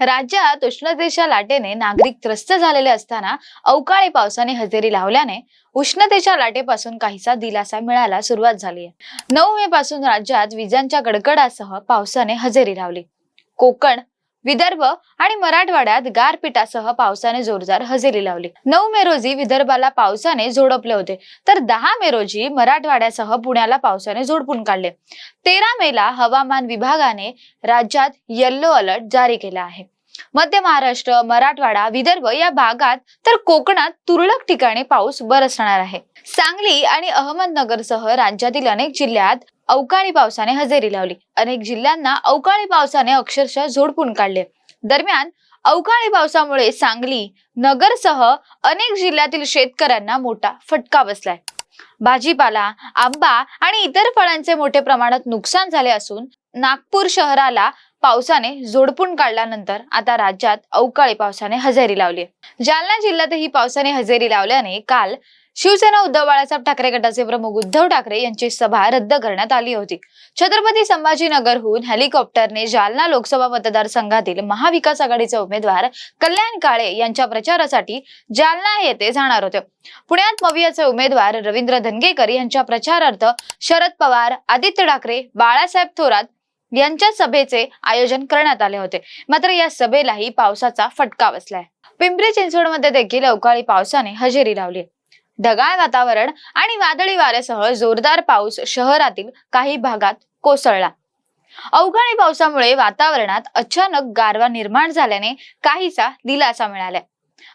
राज्यात उष्णतेच्या लाटेने नागरिक त्रस्त झालेले असताना अवकाळी पावसाने हजेरी लावल्याने उष्णतेच्या लाटेपासून काहीसा दिलासा मिळायला सुरुवात झाली आहे. नऊ मे पासून राज्यात विजांच्या गडगडासह पावसाने हजेरी लावली. कोकण विदर्भ आणि मराठवाड्यात गारपिटासह पावसाने जोरदार हजेरी लावली. नऊ मे रोजी विदर्भाला पावसाने झोडपले होते. तर दहा मे रोजी मराठवाड्यासह पुण्याला पावसाने झोडपून काढले. तेरा मेला हवामान विभागाने राज्यात येल्लो अलर्ट जारी केला आहे. मध्य महाराष्ट्र मराठवाडा विदर्भ या भागात तर कोकणात तुरळक ठिकाणी पाऊस बरसणार आहे. सांगली आणि अहमदनगरसह राज्यातील अनेक जिल्ह्यात अवकाळी पावसाने हजेरी लावली. अनेक जिल्ह्यांना अवकाळी पावसाने अक्षरशः झोडपून काढले. दरम्यान अवकाळी पावसामुळे सांगली नगरसह अनेक जिल्ह्यातील शेतकऱ्यांना मोठा फटका बसलाय. भाजीपाला आंबा आणि इतर फळांचे मोठे प्रमाणात नुकसान झाले असून नागपूर शहराला पावसाने जोडपून काढल्यानंतर आता राज्यात अवकाळी पावसाने हजेरी लावली जालना जिल्ह्यातही पावसाने हजेरी लावल्याने काल शिवसेना उद्धव बाळासाहेब ठाकरे गटाचे प्रमुख उद्धव ठाकरे यांची सभा रद्द करण्यात आली होती. छत्रपती संभाजीनगरहून हेलिकॉप्टरने जालना लोकसभा मतदारसंघातील महाविकास आघाडीचे उमेदवार कल्याण काळे यांच्या प्रचारासाठी जालना येथे जाणार होते. पुण्यात मवियाचे उमेदवार रवींद्र धनगेकर यांच्या प्रचारार्थ शरद पवार आदित्य ठाकरे बाळासाहेब थोरात यांच्या सभेचे आयोजन करण्यात आले होते. मात्र या सभेलाही पावसाचा फटका बसलाय. पिंपरी चिंचवडमध्ये देखील अवकाळी पावसाने हजेरी लावली. ढगाळ वातावरण आणि वादळी वाऱ्यासह जोरदार पाऊस शहरातील काही भागात कोसळला. अवकाळी पावसामुळे वातावरणात अचानक गारवा निर्माण झाल्याने काहीसा दिलासा मिळालाय.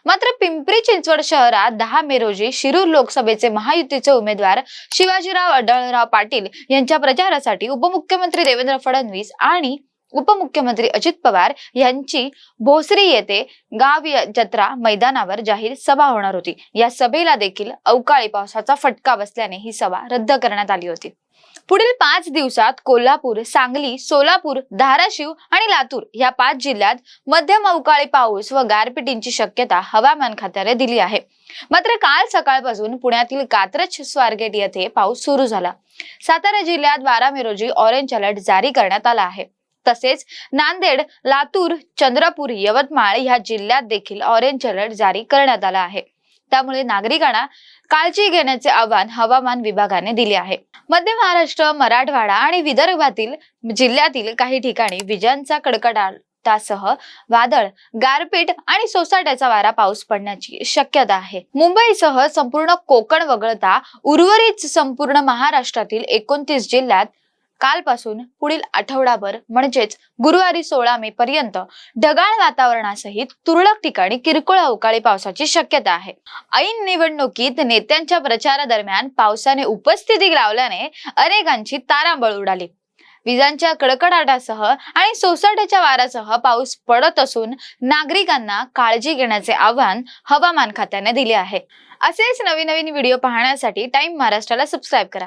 मात्र पिंपरी चिंचवड शहरात दहा मे रोजी शिरूर लोकसभेचे महायुतीचे उमेदवार शिवाजीराव अडळराव पाटील यांच्या प्रचारासाठी उपमुख्यमंत्री देवेंद्र फडणवीस आणि उपमुख्यमंत्री अजित पवार यांची भोसरी येथे गाव जत्रा मैदानावर जाहीर सभा होणार होती. या सभेला देखील अवकाळी पावसाचा फटका बसल्याने ही सभा रद्द करण्यात आली होती. पुढील पाच दिवसात कोल्हापूर सांगली सोलापूर धाराशिव आणि लातूर या पाच जिल्ह्यात मध्यम अवकाळी पाऊस व गारपिटींची शक्यता हवामान खात्याने दिली आहे. मात्र काल सकाळपासून पुण्यातील कात्रज स्वारगेट येथे पाऊस सुरू झाला. सातारा जिल्ह्यात बारा मे रोजी ऑरेंज अलर्ट जारी करण्यात आला आहे. तसेच नांदेड लातूर चंद्रपूर यवतमाळ या जिल्ह्यात देखील ऑरेंज अलर्ट जारी करण्यात आला आहे. त्यामुळे नागरिकांना काळजी घेण्याचे आवाहन हवामान विभागाने दिले आहे. मध्य महाराष्ट्र मराठवाडा आणि विदर्भातील जिल्ह्यातील काही ठिकाणी विजांचा कडकडाटासह वादळ गारपीट आणि सोसाट्याचा वारा पाऊस पडण्याची शक्यता आहे. मुंबईसह संपूर्ण कोकण वगळता उर्वरित संपूर्ण महाराष्ट्रातील एकोणतीस जिल्ह्यात कालपासून पुढील आठवडाभर म्हणजेच गुरुवारी सोळा मे पर्यंत ढगाळ वातावरणासहित तुरळक ठिकाणी किरकोळ अवकाळी पावसाची शक्यता आहे. ऐन निवडणुकीत नेत्यांच्या प्रचारादरम्यान पावसाने उपस्थिती लावल्याने अनेकांची तारांबळ उडाली. विजांच्या कडकडाटासह आणि सोसाट्याच्या वाऱ्यासह पाऊस पडत असून नागरिकांना काळजी घेण्याचे आव्हान हवामान खात्याने दिले आहे. असेच नवीन नवीन व्हिडिओ पाहण्यासाठी टाइम महाराष्ट्राला सबस्क्राईब करा.